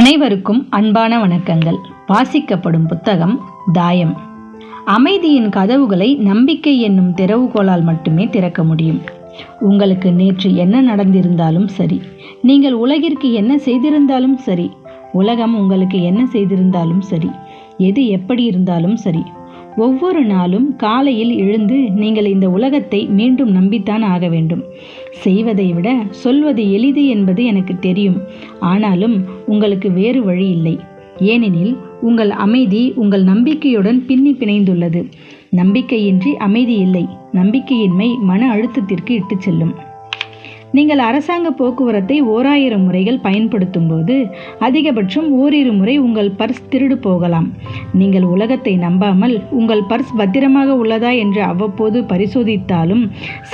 அனைவருக்கும் அன்பான வணக்கங்கள். வாசிக்கப்படும் புத்தகம் தாயம். அமைதியின் கதவுகளை நம்பிக்கை என்னும் திறவுகோளால் மட்டுமே திறக்க முடியும். உங்களுக்கு நேற்று என்ன நடந்திருந்தாலும் சரி நீங்கள் உலகிற்கு என்ன செய்திருந்தாலும் சரி உலகம் உங்களுக்கு என்ன செய்திருந்தாலும் சரி எது எப்படி இருந்தாலும் சரி ஒவ்வொரு நாளும் காலையில் எழுந்து நீங்கள் இந்த உலகத்தை மீண்டும் நம்பித்தான் ஆக வேண்டும். செய்வதை விட சொல்வது எளிது என்பது எனக்கு தெரியும். ஆனாலும் உங்களுக்கு வேறு வழி இல்லை. ஏனெனில் உங்கள் அமைதி உங்கள் நம்பிக்கையுடன் பின்னி பிணைந்துள்ளது. நம்பிக்கையின்றி அமைதி இல்லை. நம்பிக்கையின்மை மன அழுத்தத்திற்கு இட்டுச் செல்லும். நீங்கள் அரசாங்க போக்குவரத்தை ஓராயிரம் முறைகள் பயன்படுத்தும் போது அதிகபட்சம் ஓரிரு முறை உங்கள் பர்ஸ் திருடு போகலாம். நீங்கள் உலகத்தை நம்பாமல் உங்கள் பர்ஸ் பத்திரமாக உள்ளதா என்று அவ்வப்போது பரிசோதித்தாலும்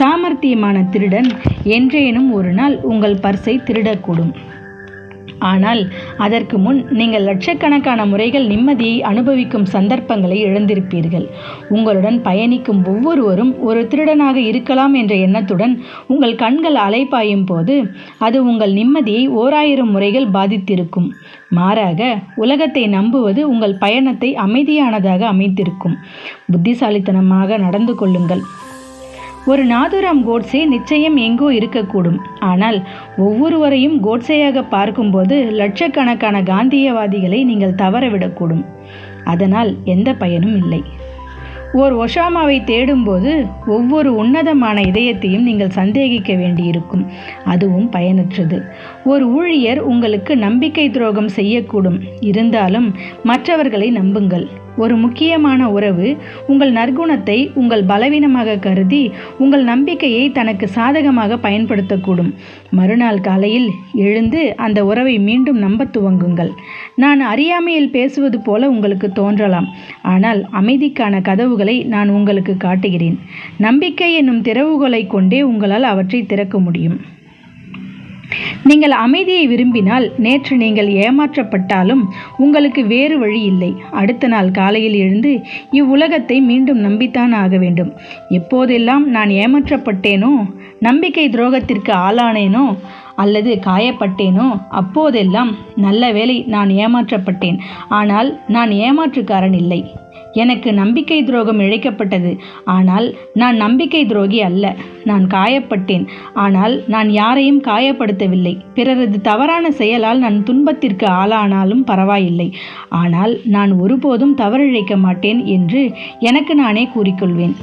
சாமர்த்தியமான திருடன் என்றேனும் ஒரு நாள் உங்கள் பர்ஸை திருடக்கூடும். ஆனால் அதற்கு முன் நீங்கள் லட்சக்கணக்கான முறைகள் நிம்மதியை அனுபவிக்கும் சந்தர்ப்பங்களை இழந்திருப்பீர்கள். உங்களுடன் பயணிக்கும் ஒவ்வொருவரும் ஒரு திருடனாக இருக்கலாம் என்ற எண்ணத்துடன் உங்கள் கண்கள் அலைப்பாயும் போது அது உங்கள் நிம்மதியை ஓராயிரம் முறைகள் பாதித்திருக்கும். மாறாக உலகத்தை நம்புவது உங்கள் பயணத்தை அமைதியானதாக அமைத்திருக்கும். புத்திசாலித்தனமாக நடந்து கொள்ளுங்கள். ஒரு நாதுராம் கோட்ஸே நிச்சயம் எங்கோ இருக்கக்கூடும். ஆனால் ஒவ்வொருவரையும் கோட்ஸேயாக பார்க்கும்போது லட்சக்கணக்கான காந்தியவாதிகளை நீங்கள் தவறவிடக்கூடும். அதனால் எந்த பயனும் இல்லை. ஓர் ஒஷாமாவை தேடும்போது ஒவ்வொரு உன்னதமான இதயத்தையும் நீங்கள் சந்தேகிக்க வேண்டியிருக்கும். அதுவும் பயனற்றது. ஒரு ஊழியர் உங்களுக்கு நம்பிக்கை துரோகம் செய்யக்கூடும். இருந்தாலும் மற்றவர்களை நம்புங்கள். ஒரு முக்கியமான உறவு உங்கள் நற்குணத்தை உங்கள் பலவீனமாக கருதி உங்கள் நம்பிக்கையை தனக்கு சாதகமாக பயன்படுத்தக்கூடும். மறுநாள் காலையில் எழுந்து அந்த உறவை மீண்டும் நம்ப துவங்குங்கள். நான் அறியாமையில் பேசுவது போல உங்களுக்கு தோன்றலாம். ஆனால் அமைதிக்கான கதவுகளை நான் உங்களுக்கு காட்டுகிறேன். நம்பிக்கை என்னும் திறவுகோலை கொண்டே உங்களால் அவற்றை திறக்க முடியும். நீங்கள் அமைதியை விரும்பினால் நேற்று நீங்கள் ஏமாற்றப்பட்டாலும் உங்களுக்கு வேறு வழி இல்லை. அடுத்த நாள் காலையில் எழுந்து இவ்வுலகத்தை மீண்டும் நம்பித்தான் ஆக வேண்டும். எப்போதெல்லாம் நான் ஏமாற்றப்பட்டேனோ நம்பிக்கை துரோகத்திற்கு ஆளானேனோ அல்லது காயப்பட்டேனோ அப்போதெல்லாம் நல்ல வேளை நான் ஏமாற்றப்பட்டேன். ஆனால் நான் ஏமாற்றுக்காரன் இல்லை. எனக்கு நம்பிக்கை துரோகம் இழைக்கப்பட்டது. ஆனால் நான் நம்பிக்கை துரோகி அல்ல. நான் காயப்பட்டேன். ஆனால் நான் யாரையும் காயப்படுத்தவில்லை. பிறரது தவறான செயலால் நான் துன்பத்திற்கு ஆளானாலும் பரவாயில்லை. ஆனால் நான் ஒருபோதும் தவறிழைக்க மாட்டேன் என்று எனக்கு நானே கூறிக்கொள்வேன்.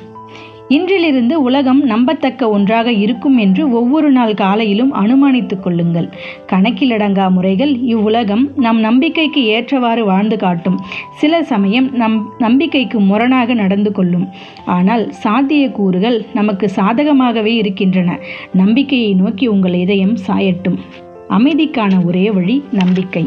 இன்றிலிருந்து உலகம் நம்பத்தக்க ஒன்றாக இருக்கும் என்று ஒவ்வொரு நாள் காலையிலும் அனுமானித்துக் கொள்ளுங்கள். கணக்கிலடங்கா முறைகள் இவ்வுலகம் நம் நம்பிக்கைக்கு ஏற்றவாறு வாழ்ந்து காட்டும். சில சமயம் நம் நம்பிக்கைக்கு முரணாக நடந்து கொள்ளும். ஆனால் சாத்திய கூறுகள் நமக்கு சாதகமாகவே இருக்கின்றன. நம்பிக்கையை நோக்கி உங்கள் இதயம் சாயட்டும். அமைதிக்கான ஒரே வழி நம்பிக்கை.